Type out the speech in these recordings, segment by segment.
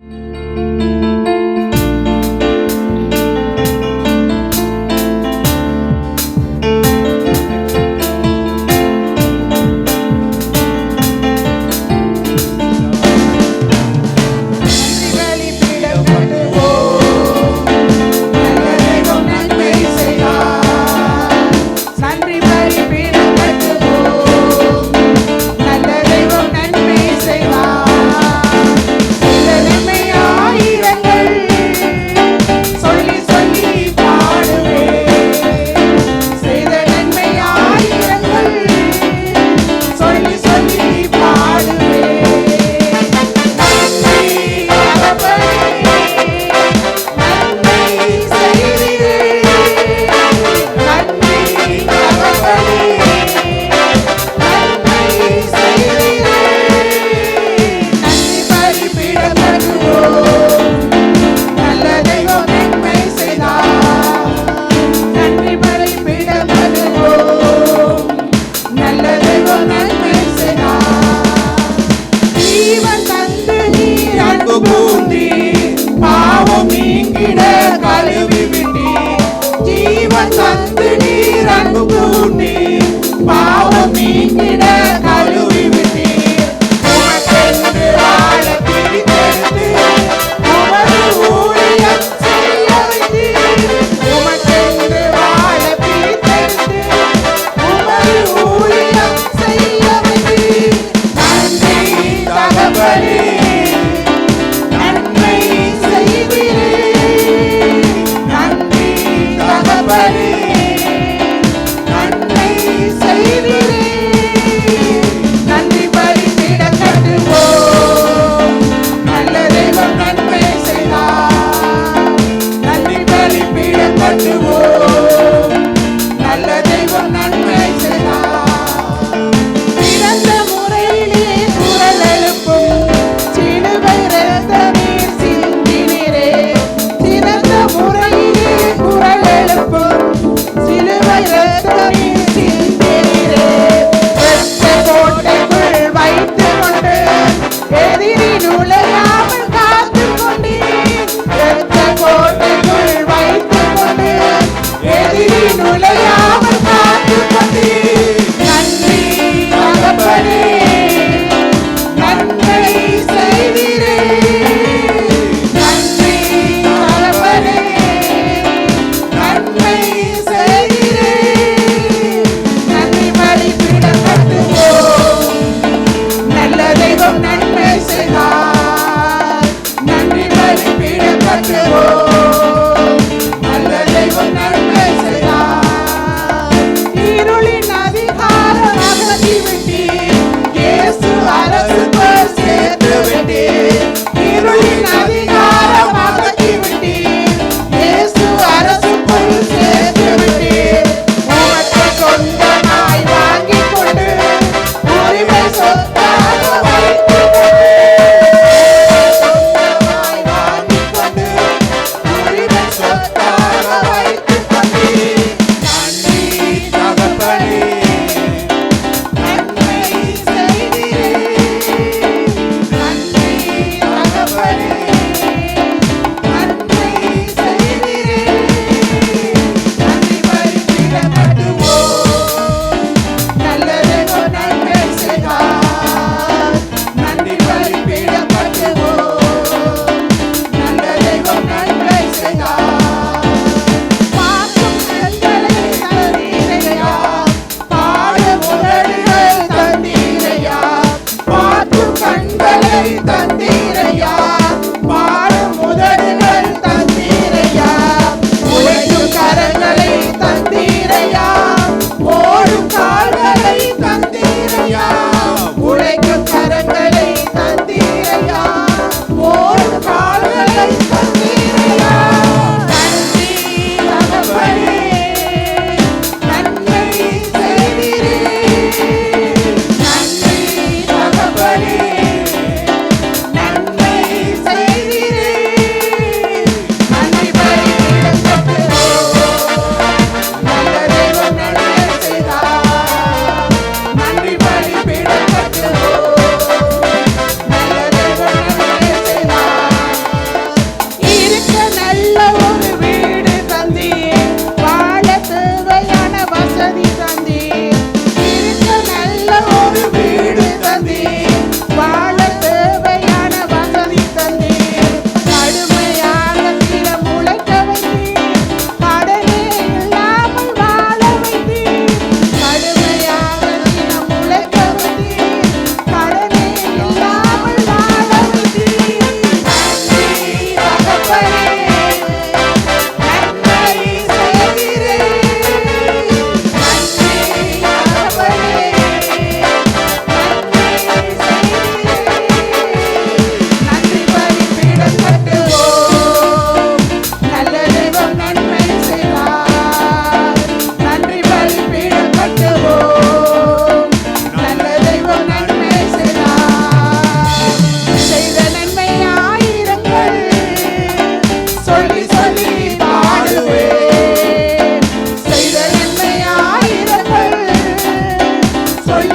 Música Be a better.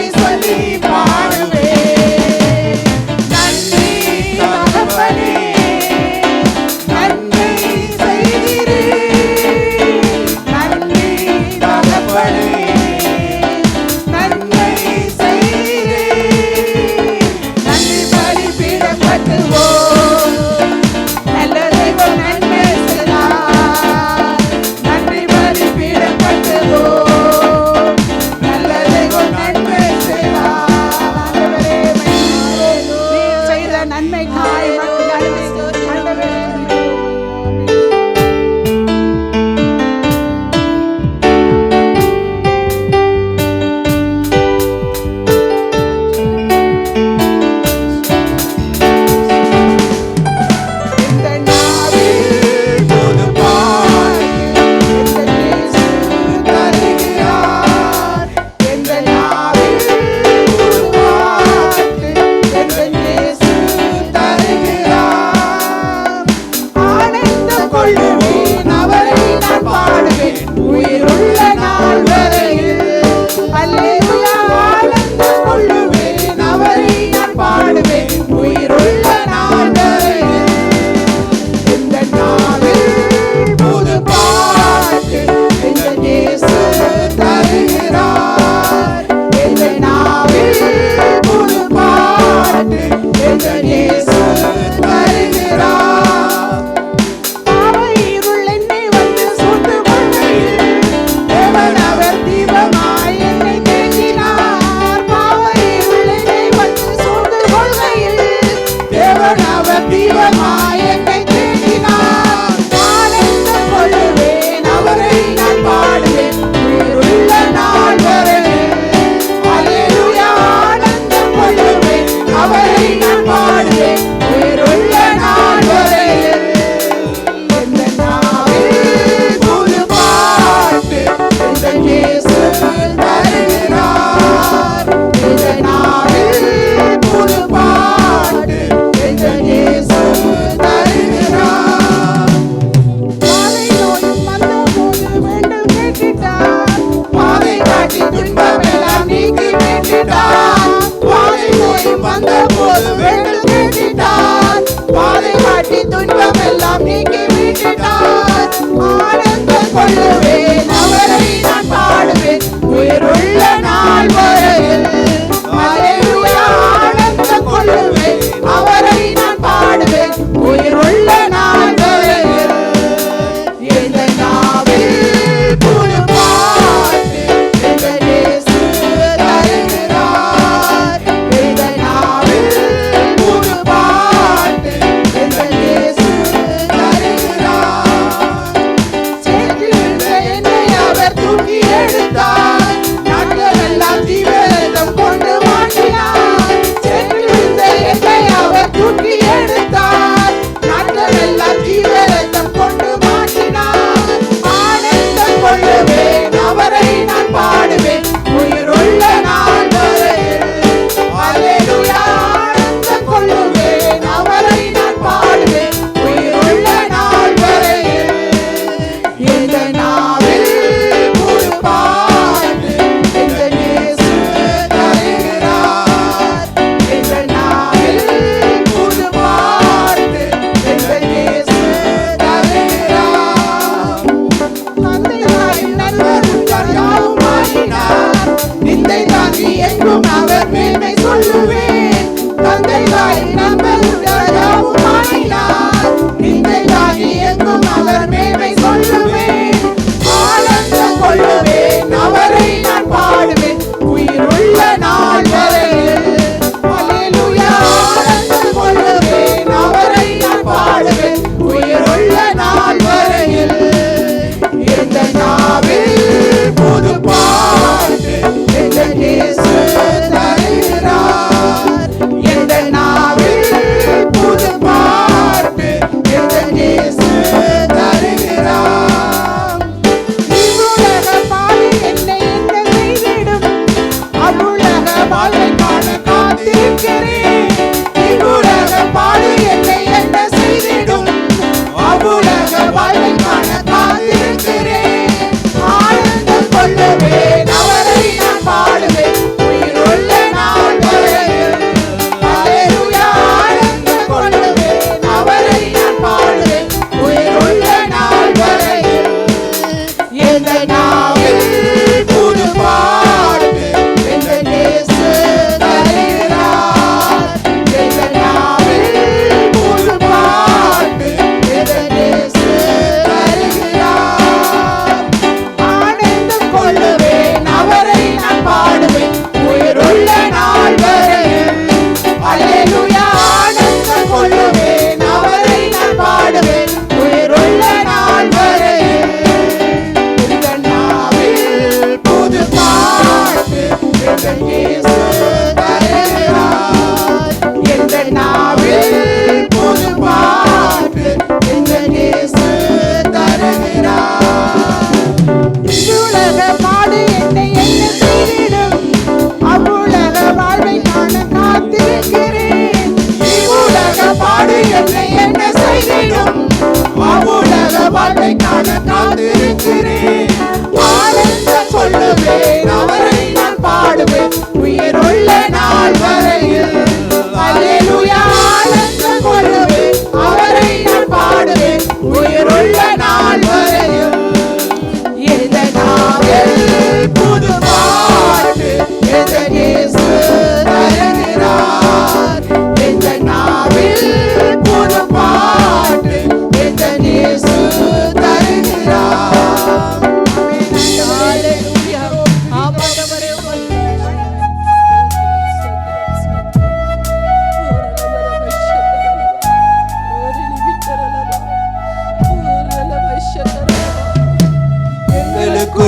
He is the.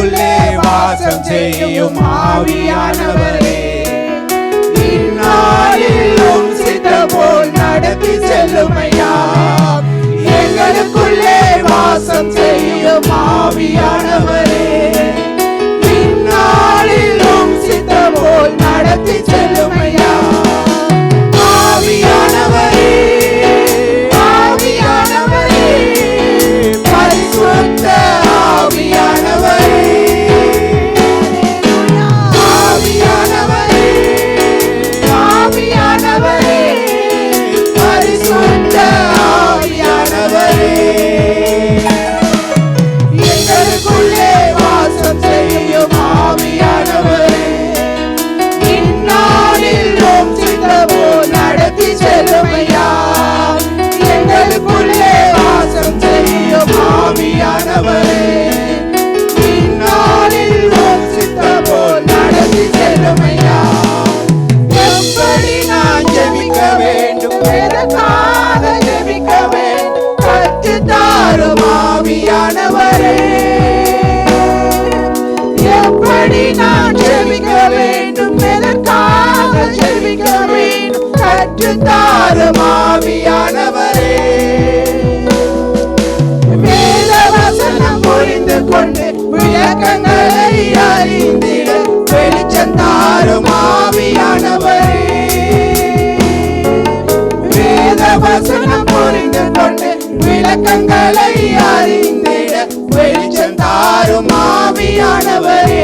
உள்ளே வாசம் செய்யும் ஆவியானவரே. இந்நாளில் உம் சித்த போல் நடத்தி செல்லும் ஐயா எங்களுக்குள்ளே வாசம் செய்யும் ஆவியானவரே. இந்நாளில் சித்த போல் நடத்தி செல்லும் விளக்கங்களை அறிந்திட வெளிச்சம் தாரும் ஆவியானவரே. வேத வசனம் புரிந்து கொண்டு விளக்கங்களை அறிந்திட வெளிச்சம் தாரும் ஆவியானவரே